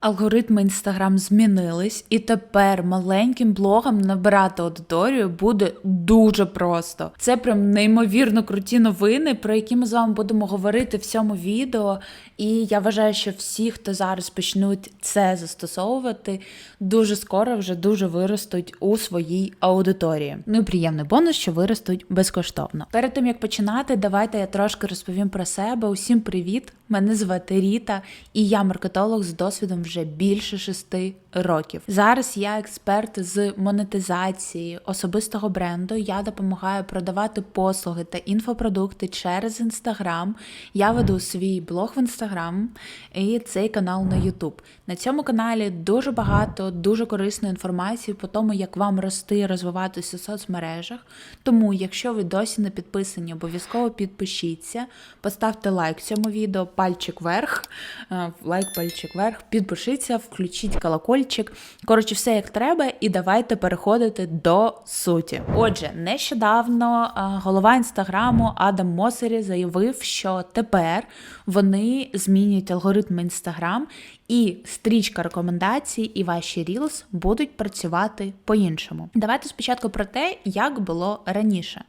Алгоритми Інстаграм змінились, і тепер маленьким блогам набирати аудиторію буде дуже просто. Це прям неймовірно круті новини, про які ми з вами будемо говорити в цьому відео. І я вважаю, що всі, хто зараз почнуть це застосовувати, дуже скоро вже дуже виростуть у своїй аудиторії. Ну і приємний бонус, що виростуть безкоштовно. Перед тим як починати, давайте я трошки розповім про себе. Усім привіт! Мене звати Ріта, і я маркетолог з досвідом вже більше шести років. Зараз я експерт з монетизації особистого бренду. Я допомагаю продавати послуги та інфопродукти через інстаграм. Я веду свій блог в інстаграм і цей канал на Ютуб. На цьому каналі дуже багато дуже корисної інформації по тому, як вам рости і розвиватися у соцмережах. Тому, якщо ви досі не підписані, обов'язково підпишіться, поставте лайк цьому відео, пальчик вверх, е, лайк, пальчик вверх, підпишіться, включіть колокольчик. Коротше, все як треба, і давайте переходити до суті. Отже, нещодавно е, голова інстаграму Адам Мосері заявив, що тепер вони змінюють алгоритм інстаграм. І стрічка рекомендацій, і ваші Reels будуть працювати по-іншому. Давайте спочатку про те, як було раніше.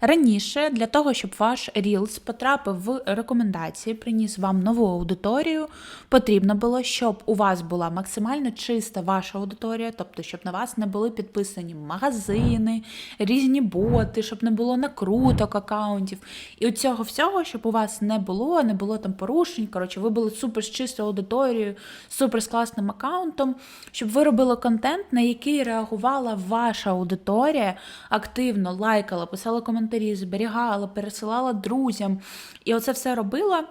Раніше, для того, щоб ваш Reels потрапив в рекомендації, приніс вам нову аудиторію, потрібно було, щоб у вас була максимально чиста ваша аудиторія, тобто, щоб на вас не були підписані магазини, різні боти, щоб не було накруток аккаунтів. І у цього всього, щоб у вас не було, не було там порушень. Коротше, ви були супер з чистою аудиторією, супер з класним аккаунтом, щоб ви робили контент, на який реагувала ваша аудиторія, активно лайкала, писала коментарі, зберігала, пересилала друзям. І оце все робила.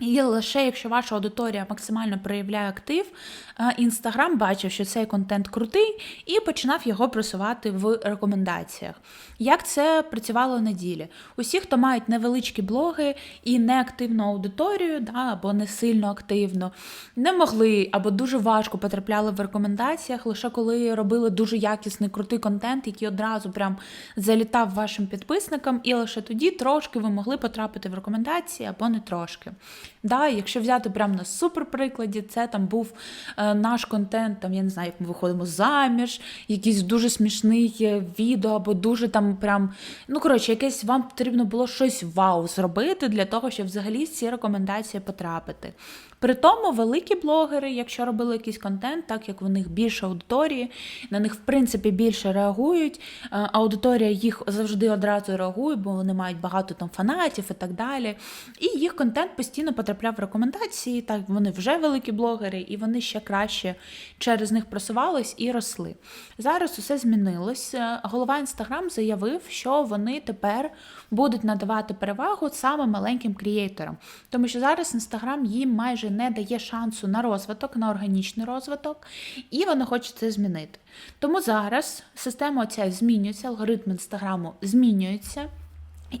І лише якщо ваша аудиторія максимально проявляє актив, Інстаграм бачив, що цей контент крутий, і починав його просувати в рекомендаціях. Як це працювало на ділі? Усі, хто мають невеличкі блоги і неактивну аудиторію, да, або не сильно активно, не могли або дуже важко потрапляли в рекомендаціях, лише коли робили дуже якісний крутий контент, який одразу прям залітав вашим підписникам, і лише тоді трошки ви могли потрапити в рекомендації або не трошки. Да, Якщо взяти прямо на супер прикладі, це там був е, наш контент, там я не знаю, як ми виходимо заміж, якийсь дуже смішний е, відео, або дуже там прям. Ну, коротше, якесь вам потрібно було щось вау зробити для того, щоб взагалі ці рекомендації потрапити. При тому великі блогери, якщо робили якийсь контент, так як в них більше аудиторії, на них в принципі більше реагують. Е, аудиторія їх завжди одразу реагує, бо вони мають багато там фанатів і так далі. І їх контент постійно потрапляв в рекомендації. Так вони вже великі блогери, і вони ще краще через них просувались і росли. Зараз усе змінилось. Голова інстаграм заявив, що вони тепер будуть надавати перевагу саме маленьким крієйторам, тому що зараз інстаграм їм майже не дає шансу на розвиток, на органічний розвиток, і вони хочуть це змінити. Тому зараз система оця змінюється, алгоритм інстаграму змінюється.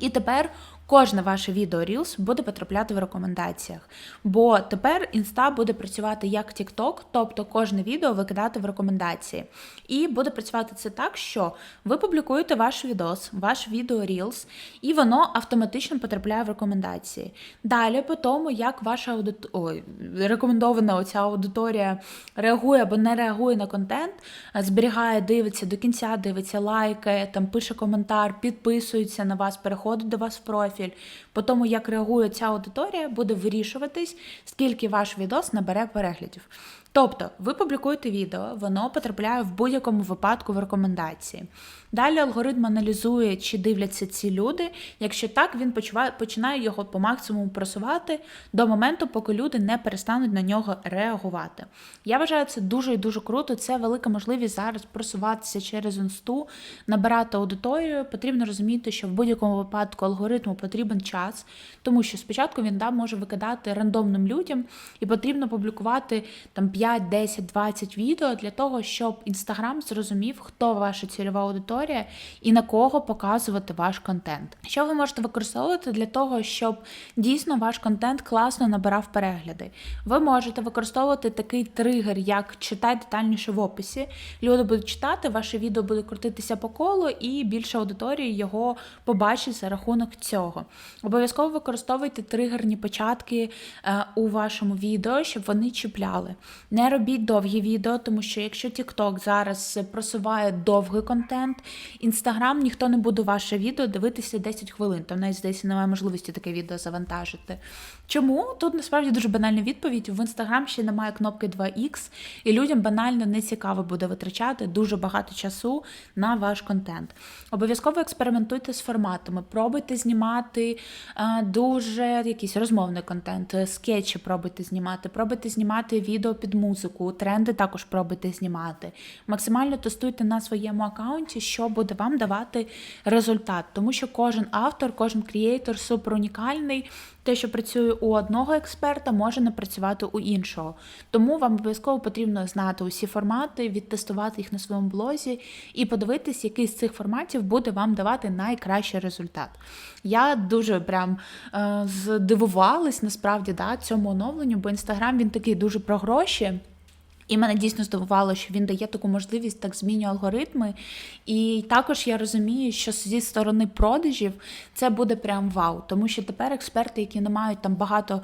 І тепер кожне ваше відео Reels буде потрапляти в рекомендаціях. Бо тепер інста буде працювати як TikTok, тобто кожне відео викидати в рекомендації. І буде працювати це так, що ви публікуєте ваш відос, ваш відео Reels, і воно автоматично потрапляє в рекомендації. Далі, по тому, як ваша аудит... Ой, рекомендована оця аудиторія реагує або не реагує на контент, зберігає, дивиться до кінця, дивиться, лайкає, там пише коментар, підписується на вас, переходить до вас в профіль профіль. По тому, як реагує ця аудиторія, буде вирішуватись, скільки ваш відос набере переглядів. Тобто, ви публікуєте відео, воно потрапляє в будь-якому випадку в рекомендації. Далі алгоритм аналізує, чи дивляться ці люди. Якщо так, він починає його по максимуму просувати до моменту, поки люди не перестануть на нього реагувати. Я вважаю, це дуже і дуже круто. Це велика можливість зараз просуватися через інсту, набирати аудиторію. Потрібно розуміти, що в будь-якому випадку алгоритму потрібен час, тому що спочатку він да, може викидати рандомним людям, і потрібно публікувати там 5, 10, 20 відео для того, щоб Інстаграм зрозумів, хто ваша цільова аудиторія і на кого показувати ваш контент. Що ви можете використовувати для того, щоб дійсно ваш контент класно набирав перегляди? Ви можете використовувати такий тригер, як читай детальніше в описі. Люди будуть читати, ваше відео буде крутитися по колу, і більше аудиторії його побачить за рахунок цього. Обов'язково використовуйте тригерні початки е, у вашому відео, щоб вони чіпляли. Не робіть довгі відео, тому що якщо TikTok зараз просуває довгий контент, Instagram ніхто не буде ваше відео дивитися 10 хвилин. Там навіть здається, немає можливості таке відео завантажити. Чому? Тут насправді дуже банальна відповідь. В Instagram ще немає кнопки 2X, і людям банально не цікаво буде витрачати дуже багато часу на ваш контент. Обов'язково експериментуйте з форматами, пробуйте знімати е, дуже якийсь розмовний контент, е, скетчі пробуйте знімати, пробуйте знімати відео під музику, тренди також пробуйте знімати. Максимально тестуйте на своєму аккаунті, що буде вам давати результат, тому що кожен автор, кожен креатор супер унікальний. Те, що працює у одного експерта, може не працювати у іншого. Тому вам обов'язково потрібно знати усі формати, відтестувати їх на своєму блозі і подивитись, який з цих форматів буде вам давати найкращий результат. Я дуже прям е, здивувалась насправді да, цьому оновленню, бо інстаграм він такий дуже про гроші. І мене дійсно здивувало, що він дає таку можливість так змінює алгоритми. І також я розумію, що зі сторони продажів це буде прям вау. Тому що тепер експерти, які не мають там багато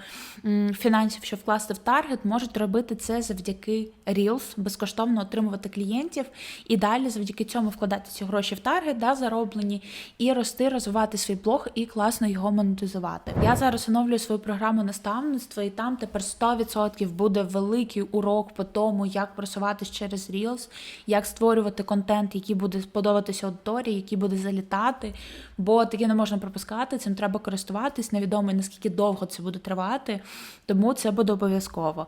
фінансів, щоб вкласти в таргет, можуть робити це завдяки Reels, безкоштовно отримувати клієнтів і далі завдяки цьому вкладати ці гроші в таргет, да, зароблені, і рости, розвивати свій блог і класно його монетизувати. Я зараз оновлюю свою програму наставництва, і там тепер 100% буде великий урок по тому, як просуватись через Reels, як створювати контент, який буде сподобатися аудиторії, який буде залітати. Бо таке не можна пропускати, цим треба користуватись. Невідомо наскільки довго це буде тривати, тому це буде обов'язково.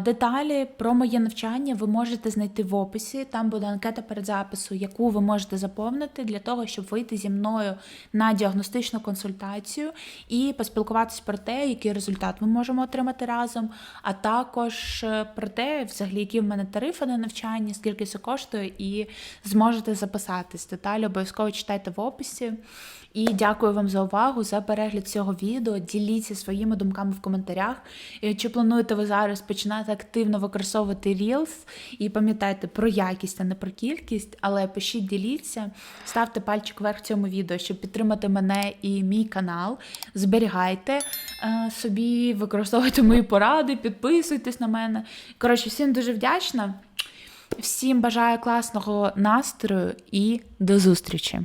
Деталі про моє навчання ви можете знайти в описі. Там буде анкета передзапису, яку ви можете заповнити для того, щоб вийти зі мною на діагностичну консультацію і поспілкуватися про те, який результат ми можемо отримати разом, а також е, про те, взагалі, які в мене тарифи на навчання, скільки це коштує, і зможете записатись. Деталі обов'язково читайте в описі. І дякую вам за увагу, за перегляд цього відео. Діліться своїми думками в коментарях. Чи плануєте ви зараз починати активно використовувати Reels? І пам'ятайте про якість, а не про кількість, але пишіть, діліться, ставте пальчик вверх цьому відео, щоб підтримати мене і мій канал. Зберігайте е, собі, використовуйте мої поради, підписуйтесь на мене. Коротше, всім дуже вдячна. Всім бажаю класного настрою і до зустрічі!